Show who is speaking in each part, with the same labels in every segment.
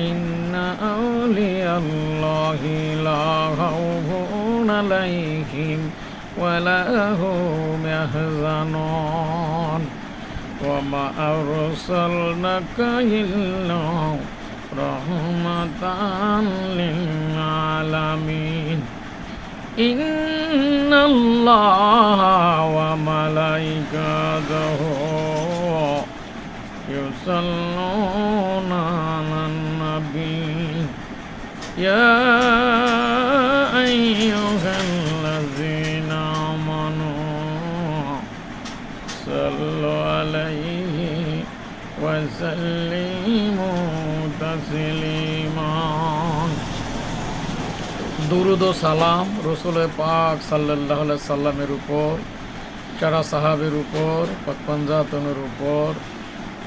Speaker 1: إن أولياء الله لا خوف عليهم ولا هم يحزنون وما أرسلناك إلا رحمة للعالمين إن الله وملائكته يصلون يا أيها الذين آمنوا صلوا عليه وسلموا تسليما দুরুদ ও সালাম রসুল পাক সাল্লাহ সাল্লামের উপর চারা সাহাবের উপর পাঞ্জাতনের উপর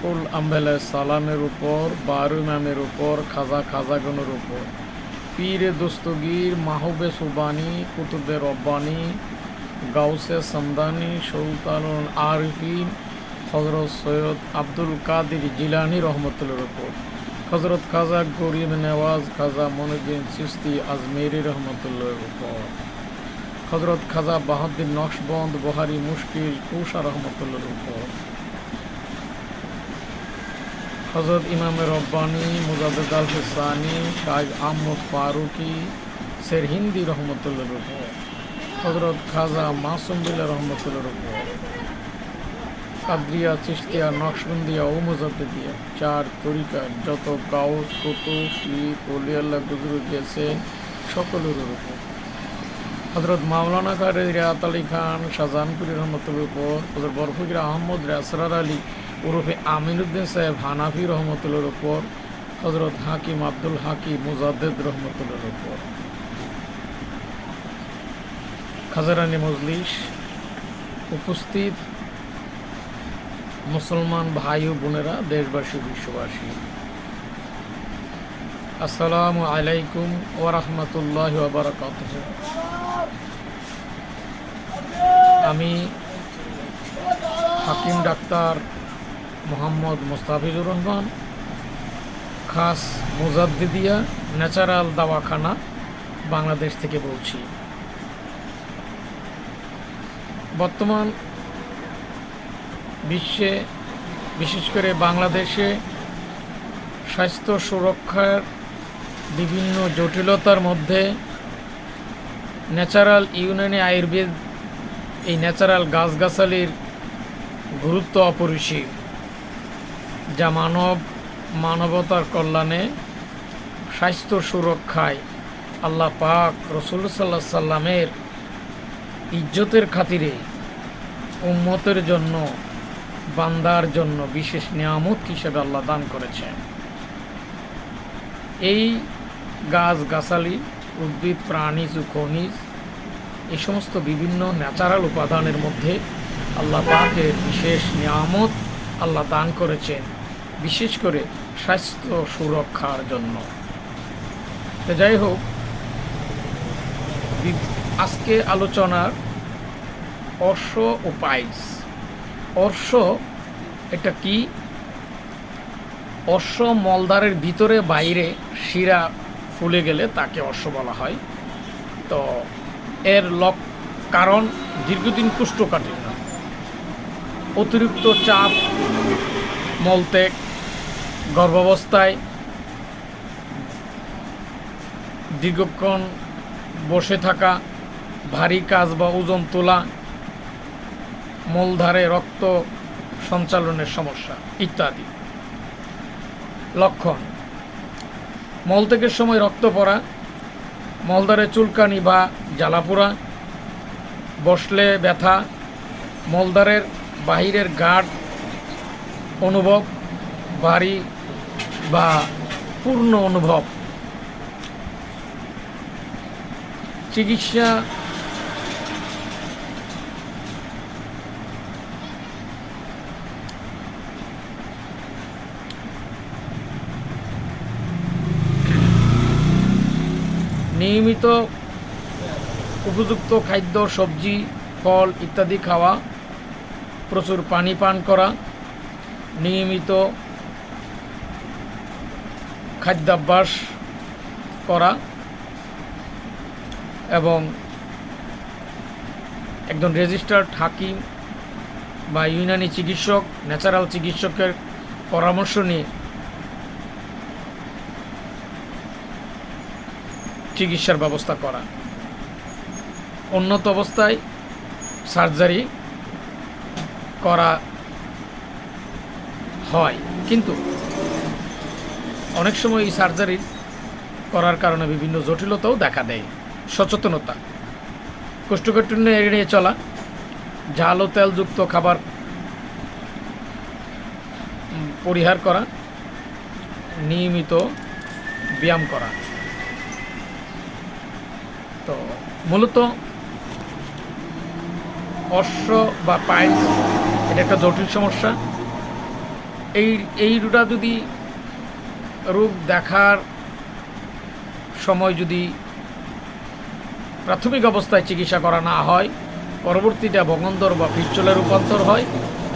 Speaker 1: কুল আম্বেল সালামের উপর বারু ইমামের উপর খাজা খাজাগনের উপর পীরে দস্তগীর মাহবে সুবানি কুতুবে রব্বানি, গাউসে সমদানি সুলতানুল আরিফিন হজরত সৈয়দ আব্দুল কাদির জিলানি রহমতুল্লার উপর। হজরত খাজা গরিব নেওয়াজ, খাজা মনুদ্দিন চিস্তি আজমেরি রহমতুল্লার উপর। হজরত খাজা বাহাদ্দিন নকশবন্দ, বহারি মুশকিল কুষা রহমতুল্লার উপর। হজরত ইমাম রব্বানি মুজাদ্দ আল হুসানি শাহ আহমদ ফারুকি শের হিন্দি রহমতুল্লার উপর হজরত খাজা মাসুম বিল্লা রহমতুল্লার উপর, কাদরিয়া চিস্তিয়া নকশবন্দিয়া ও মুজাদ্দিয়া চার তরিকার যত গাউস, কুতুব ফির অলিয়াল্লাহ গুজরু গেছেন সকলের উপর। হজরত মাওলানা কারে রিয়াত আলী খান, শাহজাহানপুরি রহমতুল্লার উপর হজরত বরফকির আহমদ রাসরার আলী ওরফে আমিনুদ্দিন সাহেব হানাফি রহমতুল্লার ওপর হজরত হাকিম আব্দুল হাকিম মুজাদ্দেদ রহমতুল্লার ওপর খাজারানি মজলিস উপস্থিত মুসলমান ভাই ও বোনেরা, দেশবাসী, বিশ্ববাসী। আসসালামু আলাইকুম ওরহমতুল্লাহ বারাকাত আমি হাকিম ডাক্তার মোহাম্মদ মোস্তাফিজুর রহমান, খাস মুজাদ্দিদিয়া, ন্যাচারাল দাওয়াখানা, বাংলাদেশ থেকে বলছি। বর্তমান বিশ্বে, বিশেষ করে বাংলাদেশে, স্বাস্থ্য সুরক্ষার বিভিন্ন জটিলতার মধ্যে ন্যাচারাল ইউনানি আয়ুর্বেদ, এই ন্যাচারাল গাছগাছালির গুরুত্ব অপরিসীম। যা মানব, মানবতার কল্যাণে স্বাস্থ্য সুরক্ষায় আল্লাহ পাক রসুল সাল্লাহ সাল্লামের ইজ্জতের খাতিরে উম্মতের জন্য, বান্দার জন্য বিশেষ নিয়ামত হিসেবে আল্লাহ দান করেছেন। এই গাছ গাছালি, উদ্ভিদ, প্রাণী খনিজ এই সমস্ত বিভিন্ন ন্যাচারাল উপাদানের মধ্যে আল্লাহ পাকের বিশেষ নিয়ামত আল্লাহ দান করেছেন, বিশেষ করে স্বাস্থ্য সুরক্ষার জন্য। তো যাই হোক আজকে আলোচনার অর্শ ও পাইস অর্শ এটা কি? অশ্ব মলদারের ভিতরে বাইরে শিরা ফুলে গেলে তাকে অশ্ব বলা হয়। তো এর লক কারণ দীর্ঘদিন কুষ্ঠকাঠিন্য। অতিরিক্ত চাপ, মলত্যাগ, গর্ভাবস্থায় দীর্ঘক্ষণ বসে থাকা, ভারী কাজ বা ওজন তোলা, মূলধারে রক্ত সঞ্চালনের সমস্যা ইত্যাদি। লক্ষণ, মলত্যাগের সময় রক্ত পড়া মলদ্বারে চুলকানি বা জ্বালাপোড়া, বসলে ব্যথা মলদ্বারের বাহিরের গাঢ় অনুভব, ভারী বা পূর্ণ অনুভব। চিকিৎসা নিয়মিত উপযুক্ত খাদ্য, সবজি, ফল ইত্যাদি খাওয়া প্রচুর পানি পান করা, নিয়মিত খাদ্যাভ্যাস করা এবং একজন রেজিস্টার্ড হাকিম বা ইউনানি চিকিৎসক, ন্যাচারাল চিকিৎসকের পরামর্শ নিয়ে চিকিৎসার ব্যবস্থা করা। উন্নত অবস্থায় সার্জারি করা হয়। কিন্তু অনেক সময় এই সার্জারি করার কারণে বিভিন্ন জটিলতাও দেখা দেয়। সচেতনতা। কোষ্ঠকাঠিন্য এড়িয়ে চলা ঝাল ও তেলযুক্ত খাবার পরিহার করা, নিয়মিত ব্যায়াম করা। তো মূলত অশ্ব বা পাইলস এটা একটা জটিল সমস্যা। এই এই রোগটা যদি রোগ দেখার সময় যদি প্রাথমিক অবস্থায় চিকিৎসা করা না হয় পরবর্তীতে ভগন্দর বা পিচ্চলে রূপান্তর হয়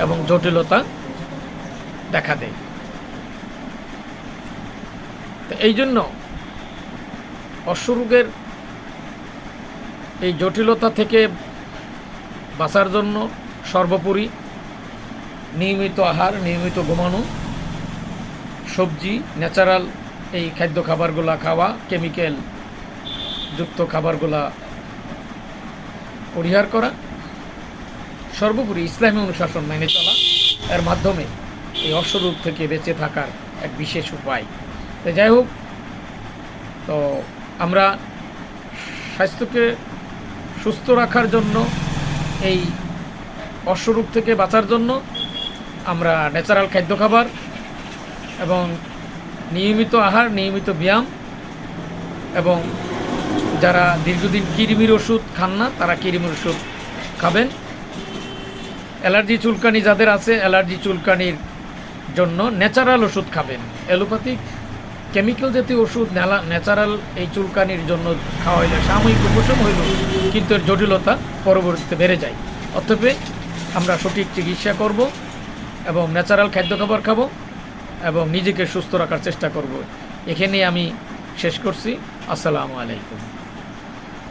Speaker 1: এবং জটিলতা দেখা দেয়। তো এই জন্য অশ্বরোগের এই জটিলতা থেকে বাঁচার জন্য সর্বোপরি নিয়মিত আহার, নিয়মিত ঘুমানো, সবজি ন্যাচারাল এই খাদ্য খাবারগুলা খাওয়া কেমিক্যাল যুক্ত খাবারগুলা পরিহার করা, সর্বোপরি ইসলামী অনুশাসন মেনে চলা, এর মাধ্যমে এই অশ্বরূপ থেকে বেঁচে থাকার এক বিশেষ উপায়। তো যাই হোক, তো আমরা স্বাস্থ্যকে সুস্থ রাখার জন্য, এই অশ্বরোগ থেকে বাঁচার জন্য আমরা ন্যাচারাল খাদ্য খাবার এবং নিয়মিত আহার, নিয়মিত ব্যায়াম এবং যারা দীর্ঘদিন কিরিমির ওষুধ খান না, তারা কিরিমির ওষুধ খাবেন। অ্যালার্জি চুলকানি যাদের আছে, অ্যালার্জি চুলকানির জন্য ন্যাচারাল ওষুধ খাবেন। অ্যালোপ্যাথিক কেমিক্যাল জাতীয় ওষুধ ন্যাচারাল এই চুলকানির জন্য খাওয়া হইলে সাময়িক উপশম হইল, কিন্তু এর জটিলতা পরবর্তীতে বেড়ে যায়। অতএবে আমরা সঠিক চিকিৎসা করব। এবং ন্যাচারাল খাদ্য খাবার খাব এবং নিজেকে সুস্থ রাখার চেষ্টা করব। এখানে আমি শেষ করছি। আসসালামু আলাইকুম।